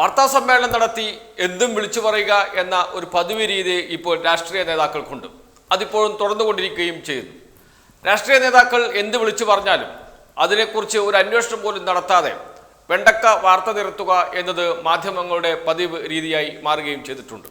വാർത്താ സമ്മേളനം നടത്തി എന്തും വിളിച്ചു പറയുക എന്ന ഒരു പതിവ് രീതി ഇപ്പോൾ രാഷ്ട്രീയ നേതാക്കൾക്കുണ്ട്. അതിപ്പോഴും തുടർന്നുകൊണ്ടിരിക്കുകയും ചെയ്യുന്നു. രാഷ്ട്രീയ നേതാക്കൾ എന്ത് വിളിച്ചു പറഞ്ഞാലും അതിനെക്കുറിച്ച് ഒരു അന്വേഷണം പോലും നടത്താതെ വെണ്ടക്ക വാർത്ത നിരത്തുക എന്നത് മാധ്യമങ്ങളുടെ പതിവ് രീതിയായി മാറുകയും ചെയ്തിട്ടുണ്ട്.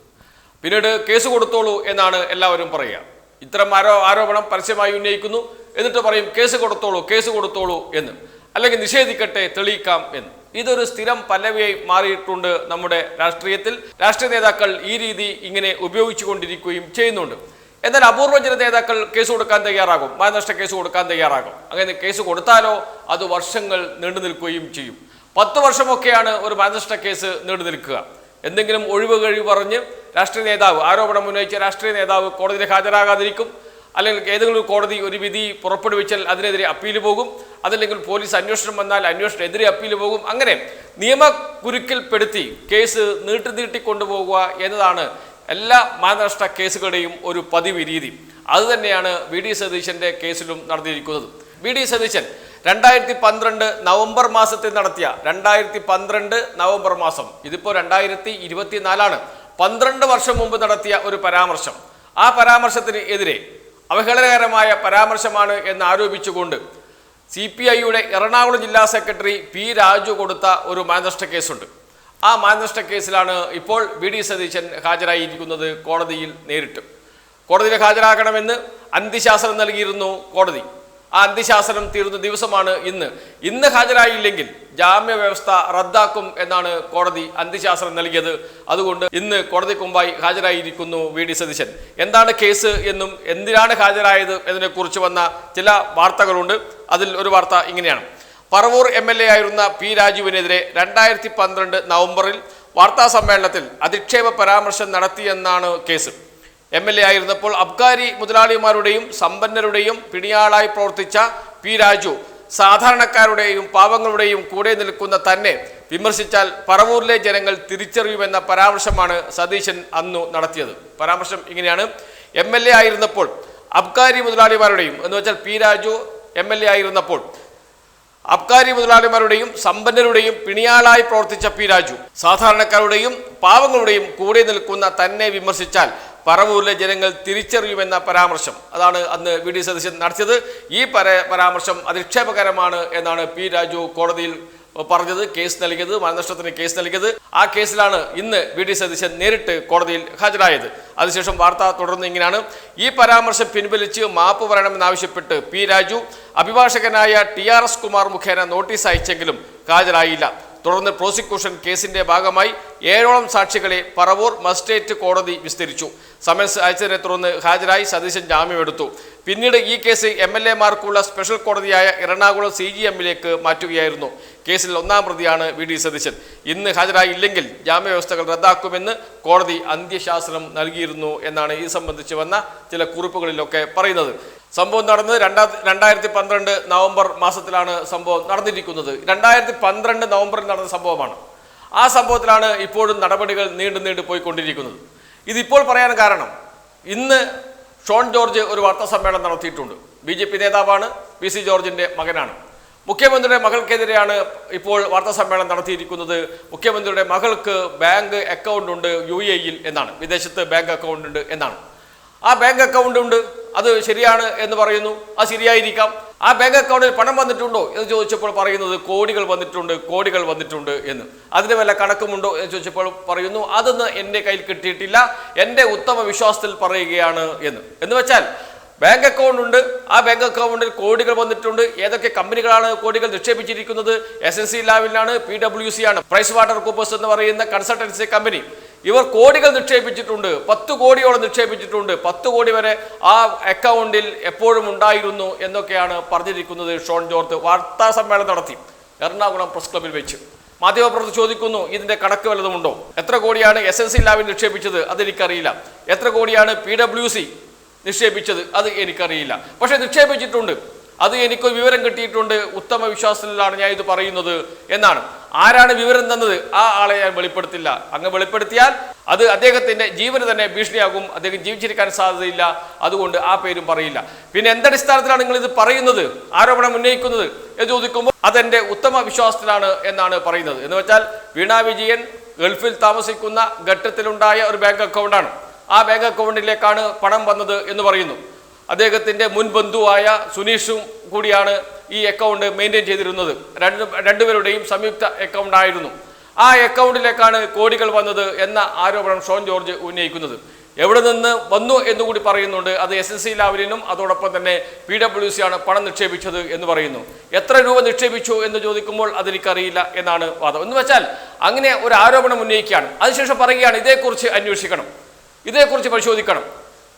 പിന്നീട് കേസ് കൊടുത്തോളൂ എന്നാണ് എല്ലാവരും പറയുക. ഇത്തരം ആരോ ആരോപണം പരസ്യമായി ഉന്നയിക്കുന്നു. എന്നിട്ട് പറയും കേസ് കൊടുത്തോളൂ കേസ് കൊടുത്തോളൂ എന്ന്. അല്ലെങ്കിൽ നിഷേധിക്കട്ടെ തെളിയിക്കാം എന്ന്. ഇതൊരു സ്ഥിരം പല്ലവിയായി മാറിയിട്ടുണ്ട് നമ്മുടെ രാഷ്ട്രീയത്തിൽ. രാഷ്ട്രീയ നേതാക്കൾ ഈ രീതി ഇങ്ങനെ ഉപയോഗിച്ചുകൊണ്ടിരിക്കുകയും ചെയ്യുന്നുണ്ട്. എന്നാൽ അപൂർവജന ചില നേതാക്കൾ കേസ് കൊടുക്കാൻ തയ്യാറാകും. മാനനഷ്ട കേസ് കൊടുക്കാൻ തയ്യാറാകും. അങ്ങനെ കേസ് കൊടുത്താലോ അത് വർഷങ്ങൾ നീണ്ടു നിൽക്കുകയും ചെയ്യും. പത്ത് വർഷമൊക്കെയാണ് ഒരു മാനനഷ്ട കേസ് നീണ്ടു നിൽക്കുക. എന്തെങ്കിലും ഒഴിവ് കഴിവ് പറഞ്ഞ് രാഷ്ട്രീയ നേതാവ് ആരോപണം ഉന്നയിച്ച രാഷ്ട്രീയ നേതാവ് കോടതിയിൽ ഹാജരാകാതിരിക്കും. അല്ലെങ്കിൽ ഏതെങ്കിലും കോടതി ഒരു വിധി പുറപ്പെടുവിച്ചാൽ അതിനെതിരെ അപ്പീൽ പോകും. അതല്ലെങ്കിൽ പോലീസ് അന്വേഷണം വന്നാൽ അന്വേഷണത്തിനെതിരെ അപ്പീൽ പോകും. അങ്ങനെ നിയമകുരുക്കിൽപ്പെടുത്തി കേസ് നീട്ടി നീട്ടി കൊണ്ടുപോകുക എന്നതാണ് എല്ലാ മാനനഷ്ട കേസുകളുടെയും ഒരു പതിവ് രീതി. അതുതന്നെയാണ് വി ഡി സതീശന്റെ കേസിലും നടത്തിയിരിക്കുന്നത്. വി ഡി സതീശൻ രണ്ടായിരത്തി പന്ത്രണ്ട് നവംബർ മാസത്തിൽ നടത്തിയ രണ്ടായിരത്തി പന്ത്രണ്ട് നവംബർ മാസം ഇതിപ്പോൾ രണ്ടായിരത്തി ഇരുപത്തിനാലാണ് പന്ത്രണ്ട് വർഷം മുമ്പ് നടത്തിയ ഒരു പരാമർശം. ആ പരാമർശത്തിന് എതിരെ അവഹേളനകരമായ പരാമർശമാണ് എന്ന് ആരോപിച്ചുകൊണ്ട് സി പി ഐയുടെ എറണാകുളം ജില്ലാ സെക്രട്ടറി പി രാജു കൊടുത്ത ഒരു മാനനഷ്ട കേസുണ്ട്. ആ മാനനഷ്ട കേസിലാണ് ഇപ്പോൾ വി ഡി സതീശൻ ഹാജരായിരിക്കുന്നത് കോടതിയിൽ നേരിട്ട്. കോടതിയിൽ ഹാജരാക്കണമെന്ന് അന്തിശാസനം നൽകിയിരുന്നു കോടതി. ആ അന്ത്യശാസനം തീർന്ന ദിവസമാണ് ഇന്ന്. ഇന്ന് ഹാജരായില്ലെങ്കിൽ ജാമ്യ വ്യവസ്ഥ റദ്ദാക്കും എന്നാണ് കോടതി അന്ത്യശാസനം നൽകിയത്. അതുകൊണ്ട് ഇന്ന് കോടതി കുമ്പായി ഹാജരായിരിക്കുന്നു വി. ഡി. സതീശൻ. എന്താണ് കേസ് എന്നും എന്തിനാണ് ഹാജരായത് എന്നതിനെക്കുറിച്ച് വന്ന ചില വാർത്തകളുണ്ട്. അതിൽ ഒരു വാർത്ത ഇങ്ങനെയാണ്. പറവൂർ എം. എൽ. എ. ആയിരുന്ന പി. രാജുവിനെതിരെ രണ്ടായിരത്തി പന്ത്രണ്ട് നവംബറിൽ വാർത്താ സമ്മേളനത്തിൽ അധിക്ഷേപ പരാമർശം നടത്തിയെന്നാണ് കേസ്. എം എൽ എ ആയിരുന്നപ്പോൾ അബ്കാരി മുതലാളിമാരുടെയും സമ്പന്നരുടെയും പിണിയാളായി പ്രവർത്തിച്ച പി രാജു സാധാരണക്കാരുടെയും പാവങ്ങളുടെയും കൂടെ നിൽക്കുന്ന തന്നെ വിമർശിച്ചാൽ പറവൂരിലെ ജനങ്ങൾ തിരിച്ചറിയുമെന്ന പരാമർശമാണ് സതീശൻ അന്നു നടത്തിയത്. പരാമർശം ഇങ്ങനെയാണ്. എം എൽ എ ആയിരുന്നപ്പോൾ അബ്കാരി മുതലാളിമാരുടെയും എന്ന് വെച്ചാൽ P Raju M L A ആയിരുന്നപ്പോൾ അബ്കാരി മുതലാളിമാരുടെയും സമ്പന്നരുടെയും പിണിയാളായി പ്രവർത്തിച്ച പി രാജു സാധാരണക്കാരുടെയും പാവങ്ങളുടെയും കൂടെ നിൽക്കുന്ന തന്നെ വിമർശിച്ചാൽ പറവൂരിലെ ജനങ്ങൾ തിരിച്ചറിയുമെന്ന പരാമർശം. അതാണ് അന്ന് വി ഡി സതീശൻ നടത്തിയത്. ഈ പര പരാമർശം അധിക്ഷേപകരമാണ് എന്നാണ് പി രാജു കോടതിയിൽ പറഞ്ഞത് കേസ് നൽകിയത് മരണനഷ്ടത്തിന് കേസ് നൽകിയത്. ആ കേസിലാണ് ഇന്ന് വി ഡി സതീശൻ നേരിട്ട് കോടതിയിൽ ഹാജരായത്. അതിനുശേഷം വാർത്ത തുടർന്ന് ഇങ്ങനെയാണ്. ഈ പരാമർശം പിൻവലിച്ച് മാപ്പ് പറയണമെന്നാവശ്യപ്പെട്ട് പി രാജു അഭിഭാഷകനായ ടി ആർ എസ് കുമാർ മുഖേന നോട്ടീസ് അയച്ചെങ്കിലും ഹാജരായില്ല. തുടർന്ന് പ്രോസിക്യൂഷൻ കേസിന്റെ ഭാഗമായി ഏഴോളം സാക്ഷികളെ പറവൂർ മജിസ്ട്രേറ്റ് കോടതി വിസ്തരിച്ചു. സമൻസ് അയച്ചതിനെ തുടർന്ന് ഹാജരായി സതീശൻ ജാമ്യമെടുത്തു. പിന്നീട് ഈ കേസ് എം എൽ എമാർക്കുള്ള സ്പെഷ്യൽ കോടതിയായ എറണാകുളം സി ജി എമ്മിലേക്ക് മാറ്റുകയായിരുന്നു. കേസിൽ ഒന്നാം പ്രതിയാണ് വി ഡി സതീശൻ. ഇന്ന് ഹാജരായില്ലെങ്കിൽ ജാമ്യവ്യവസ്ഥകൾ റദ്ദാക്കുമെന്ന് കോടതി അന്ത്യശാസനം നൽകിയിരുന്നു എന്നാണ് ഇത് സംബന്ധിച്ച് വന്ന ചില കുറിപ്പുകളിലൊക്കെ പറയുന്നത്. സംഭവം നടന്നത് രണ്ടാ രണ്ടായിരത്തി പന്ത്രണ്ട് നവംബർ മാസത്തിലാണ് സംഭവം നടന്നിരിക്കുന്നത്. രണ്ടായിരത്തി പന്ത്രണ്ട് നവംബറിൽ നടന്ന സംഭവമാണ്. ആ സംഭവത്തിലാണ് ഇപ്പോഴും നടപടികൾ നീണ്ടു നീണ്ടു പോയിക്കൊണ്ടിരിക്കുന്നത്. ഇതിപ്പോൾ പറയാൻ കാരണം ഇന്ന് ഷോൺ ജോർജ് ഒരു വാർത്താ സമ്മേളനം നടത്തിയിട്ടുണ്ട്. ബി ജെ പി നേതാവാണ് പി സി ജോർജിന്റെ മകനാണ്. മുഖ്യമന്ത്രിയുടെ മകൾക്കെതിരെയാണ് ഇപ്പോൾ വാർത്താ സമ്മേളനം നടത്തിയിരിക്കുന്നത്. മുഖ്യമന്ത്രിയുടെ മകൾക്ക് ബാങ്ക് അക്കൗണ്ട് ഉണ്ട് യു എന്നാണ്. വിദേശത്ത് ബാങ്ക് അക്കൗണ്ട് ഉണ്ട് എന്നാണ്. ആ ബാങ്ക് അക്കൗണ്ട് ഉണ്ട്. അത് ശരിയാണ് എന്ന് പറയുന്നു. അത് ശരിയായിരിക്കാം. ആ ബാങ്ക് അക്കൗണ്ടിൽ പണം വന്നിട്ടുണ്ടോ എന്ന് ചോദിച്ചപ്പോൾ പറയുന്നത് കോടികൾ വന്നിട്ടുണ്ട് കോടികൾ വന്നിട്ടുണ്ട് എന്ന്. അതിന് വല്ല കണക്കുമുണ്ടോ എന്ന് ചോദിച്ചപ്പോൾ പറയുന്നു അതൊന്ന് എന്റെ കയ്യിൽ കിട്ടിയിട്ടില്ല. എന്റെ ഉത്തമ വിശ്വാസത്തിൽ പറയുകയാണ് എന്ന്. എന്ന് വെച്ചാൽ ബാങ്ക് അക്കൗണ്ട് ഉണ്ട്. ആ ബാങ്ക് അക്കൗണ്ടിൽ കോടികൾ വന്നിട്ടുണ്ട്. ഏതൊക്കെ കമ്പനികളാണ് കോടികൾ നിക്ഷേപിച്ചിരിക്കുന്നത്? എസ് എൻ സി ലാബിലാണ് പി ഡബ്ല്യു സി ആണ് പ്രൈസ് വാട്ടർ കൂപ്പേഴ്സ് എന്ന് പറയുന്ന കൺസൾട്ടൻസി കമ്പനി ഇവർ കോടികൾ നിക്ഷേപിച്ചിട്ടുണ്ട് പത്ത് കോടിയോളം നിക്ഷേപിച്ചിട്ടുണ്ട് പത്ത് കോടി വരെ ആ അക്കൗണ്ടിൽ എപ്പോഴും ഉണ്ടായിരുന്നു എന്നൊക്കെയാണ് പറഞ്ഞിരിക്കുന്നത് ഷോൺ ജോർജ് വാർത്താ സമ്മേളനം നടത്തി എറണാകുളം പ്രസ് ക്ലബിൽ വെച്ച്. മാധ്യമപ്രവർത്തകർ ചോദിക്കുന്നു ഇതിന്റെ കണക്ക് വല്ലതുമുണ്ടോ എത്ര കോടിയാണ് എസ് എൻ സി ലാബിൽ നിക്ഷേപിച്ചത്? അതെനിക്കറിയില്ല എത്ര കോടിയാണ് പി ഡബ്ല്യു സി നിക്ഷേപിച്ചത്? അത് എനിക്കറിയില്ല. പക്ഷെ നിക്ഷേപിച്ചിട്ടുണ്ട്. അത് എനിക്ക് വിവരം കിട്ടിയിട്ടുണ്ട്. ഉത്തമ വിശ്വാസത്തിലാണ് ഞാൻ ഇത് പറയുന്നത് എന്നാണ്. ആരാണ് വിവരം തന്നത്? ആ ആളെ ഞാൻ വെളിപ്പെടുത്തില്ല. അങ്ങ് വെളിപ്പെടുത്തിയാൽ അത് അദ്ദേഹത്തിന്റെ ജീവന് തന്നെ ഭീഷണിയാകും. അദ്ദേഹം ജീവിച്ചിരിക്കാൻ സാധ്യതയില്ല. അതുകൊണ്ട് ആ പേരും പറയില്ല. പിന്നെ എന്തടിസ്ഥാനത്തിലാണ് നിങ്ങൾ ഇത് പറയുന്നത്? ആരോപണം ഉന്നയിക്കുന്നത്? എന്ന് ചോദിക്കുമ്പോൾ അതെന്റെ ഉത്തമ വിശ്വാസത്തിലാണ് എന്നാണ് പറയുന്നത്. എന്ന് വെച്ചാൽ വീണ വിജയൻ ഗൾഫിൽ താമസിക്കുന്ന ഘട്ടത്തിലുണ്ടായ ഒരു ബാങ്ക് അക്കൗണ്ടാണ് ആ ബാങ്ക് അക്കൗണ്ടിലേക്കാണ് പണം വന്നത് എന്ന് പറയുന്നു. അദ്ദേഹത്തിന്റെ മുൻ ബന്ധുവായ സുനീഷും കൂടിയാണ് ഈ അക്കൗണ്ട് മെയിന്റെയിൻ ചെയ്തിരുന്നത്. രണ്ട് രണ്ടുപേരുടെയും സംയുക്ത അക്കൗണ്ട് ആയിരുന്നു. ആ അക്കൗണ്ടിലേക്കാണ് കോടികൾ വന്നത് എന്ന ആരോപണം ഷോൺ ജോർജ് ഉന്നയിക്കുന്നത്. എവിടെ നിന്ന് വന്നു എന്നുകൂടി പറയുന്നുണ്ട്. അത് എസ് എസ് സി ലാവലിനും അതോടൊപ്പം തന്നെ പി ഡബ്ല്യു സി ആണ് പണം നിക്ഷേപിച്ചത് എന്ന് പറയുന്നു. എത്ര രൂപ നിക്ഷേപിച്ചു എന്ന് ചോദിക്കുമ്പോൾ അതെനിക്കറിയില്ല എന്നാണ് വാദം. എന്ന് വെച്ചാൽ അങ്ങനെ ഒരു ആരോപണം ഉന്നയിക്കുകയാണ്. അതിനുശേഷം പറയുകയാണ് ഇതേക്കുറിച്ച് അന്വേഷിക്കണം. ഇതേക്കുറിച്ച് പരിശോധിക്കണം.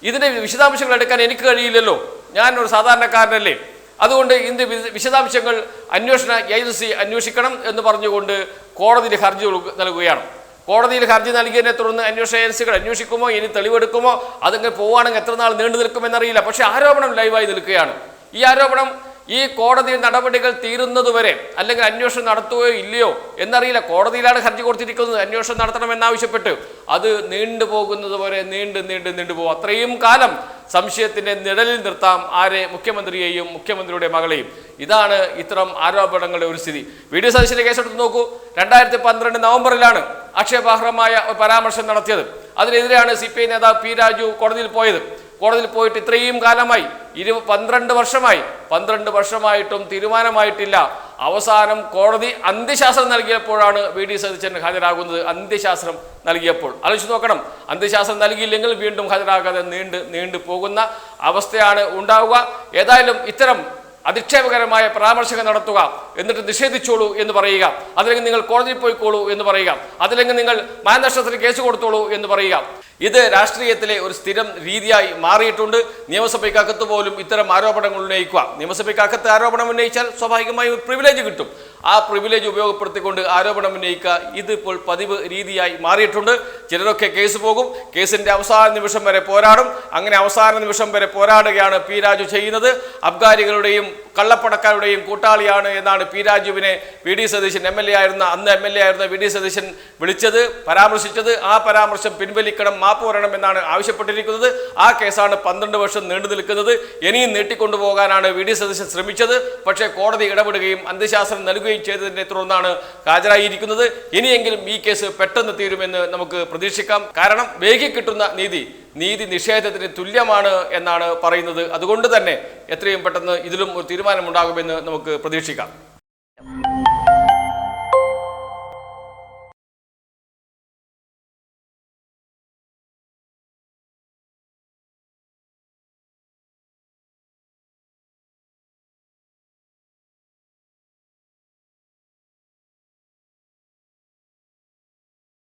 ഇതിന്റെ വിശദാംശങ്ങൾ എടുക്കാൻ എനിക്ക് കഴിയില്ലല്ലോ. ഞാൻ ഒരു സാധാരണക്കാരനല്ലേ. അതുകൊണ്ട് ഇതിന്റെ വിശദാംശങ്ങൾ അന്വേഷണ ഏജൻസി അന്വേഷിക്കണം എന്ന് പറഞ്ഞുകൊണ്ട് കോടതിയിൽ ഹർജി നൽകുകയാണ്. കോടതിയിൽ ഹർജി നൽകിയതിനെ തുടർന്ന് അന്വേഷണ ഏജൻസികൾ അന്വേഷിക്കുമോ? ഇനി തെളിവെടുക്കുമോ? അതങ്ങനെ പോവുകയാണെങ്കിൽ എത്ര നാൾ നീണ്ടു നിൽക്കുമെന്നറിയില്ല. പക്ഷേ ആരോപണം ലൈവായി നിൽക്കുകയാണ്. ഈ ആരോപണം ഈ കോടതി നടപടികൾ തീരുന്നതുവരെ അല്ലെങ്കിൽ അന്വേഷണം നടത്തുകയോ ഇല്ലയോ എന്നറിയില്ല. കോടതിയിലാണ് ഹർജി കൊടുത്തിരിക്കുന്നത്. അന്വേഷണം നടത്തണമെന്നാവശ്യപ്പെട്ട് അത് നീണ്ടു പോകുന്നത് വരെ നീണ്ട് നീണ്ട് നീണ്ടു പോകും. അത്രയും കാലം സംശയത്തിന്റെ നിഴലിൽ നിർത്താം ആരെ? മുഖ്യമന്ത്രിയെയും മുഖ്യമന്ത്രിയുടെ മകളെയും. ഇതാണ് ഇത്തരം ആരോപണങ്ങളുടെ ഒരു സ്ഥിതി. വീഡിയോ സതീശന്റെ കേസെടുത്ത് നോക്കൂ. രണ്ടായിരത്തി പന്ത്രണ്ട് നവംബറിലാണ് ഒരു പരാമർശം നടത്തിയത്. അതിനെതിരെയാണ് സി പി ഐ നേതാവ് പി രാജു കോടതിയിൽ പോയത്. കോടതിയിൽ പോയിട്ട് ഇത്രയും കാലമായി ഇരു പന്ത്രണ്ട് വർഷമായി. പന്ത്രണ്ട് വർഷമായിട്ടും തീരുമാനമായിട്ടില്ല. അവസാനം കോടതി അന്ത്യശാസ്ത്രം നൽകിയപ്പോഴാണ് വി ഡി സതീശൻ ഹാജരാകുന്നത്. അന്ത്യശാസ്ത്രം നൽകിയപ്പോൾ. ആലോചിച്ച് നോക്കണം. അന്ത്യശാസ്ത്രം നൽകിയില്ലെങ്കിൽ വീണ്ടും ഹാജരാകാതെ നീണ്ട് നീണ്ടു പോകുന്ന അവസ്ഥയാണ് ഉണ്ടാവുക. ഏതായാലും ഇത്തരം അധിക്ഷേപകരമായ പരാമർശങ്ങൾ നടത്തുക എന്നിട്ട് നിഷേധിച്ചോളൂ എന്ന് പറയുക. അതല്ലെങ്കിൽ നിങ്ങൾ കോടതിയിൽ പോയിക്കോളൂ എന്ന് പറയുക. അതല്ലെങ്കിൽ നിങ്ങൾ മാനനഷ്ടത്തിന് കേസ് കൊടുത്തോളൂ എന്ന് പറയുക. ഇത് രാഷ്ട്രീയത്തിലെ ഒരു സ്ഥിരം രീതിയായി മാറിയിട്ടുണ്ട്. നിയമസഭയ്ക്കകത്ത് പോലും ഇത്തരം ആരോപണങ്ങൾ ഉന്നയിക്കുക. നിയമസഭയ്ക്കകത്ത് ആരോപണം ഉന്നയിച്ചാൽ സ്വാഭാവികമായി ഒരു പ്രിവിലേജ് കിട്ടും. ആ പ്രിവിലേജ് ഉപയോഗപ്പെടുത്തിക്കൊണ്ട് ആരോപണം ഉന്നയിക്കുക ഇതിപ്പോൾ പതിവ് രീതിയായി മാറിയിട്ടുണ്ട്. ചിലരൊക്കെ കേസ് പോകും കേസിന്റെ അവസാന നിമിഷം വരെ പോരാടും. അങ്ങനെ അവസാന നിമിഷം വരെ പോരാടുകയാണ് പി രാജു ചെയ്യുന്നത്. അബ്കാരികളുടെയും കള്ളപ്പണക്കാരുടെയും കൂട്ടാളിയാണ് എന്നാണ് P രാജുവിനെ V D Satheesan M L A ആയിരുന്ന അന്ന് എം എൽ എ ആയിരുന്ന വി ഡി സതീശൻ വിളിച്ചത് പരാമർശിച്ചത്. ആ പരാമർശം പിൻവലിക്കണം മാപ്പ് വരണം എന്നാണ് ആവശ്യപ്പെട്ടിരിക്കുന്നത്. ആ കേസാണ് പന്ത്രണ്ട് വർഷം നീണ്ടു നിൽക്കുന്നത്. ഇനിയും നീട്ടിക്കൊണ്ടുപോകാനാണ് വി ഡി സതീശൻ ശ്രമിച്ചത്. പക്ഷേ കോടതി ഇടപെടുകയും അന്ത്യശാസനം നൽകുകയും ചെയ്തതിനെ തുടർന്നാണ് ഹാജരായിരിക്കുന്നത്. ഇനിയെങ്കിലും ഈ കേസ് പെട്ടെന്ന് തീരുമെന്ന് നമുക്ക് പ്രതീക്ഷിക്കാം. കാരണം വേഗി കിട്ടുന്ന നീതി നീതി നിഷേധത്തിന് തുല്യമാണ് എന്നാണ് പറയുന്നത്. അതുകൊണ്ട് തന്നെ എത്രയും പെട്ടെന്ന് ഇതിലും ഒരു തീരുമാനമുണ്ടാകുമെന്ന് നമുക്ക് പ്രതീക്ഷിക്കാം.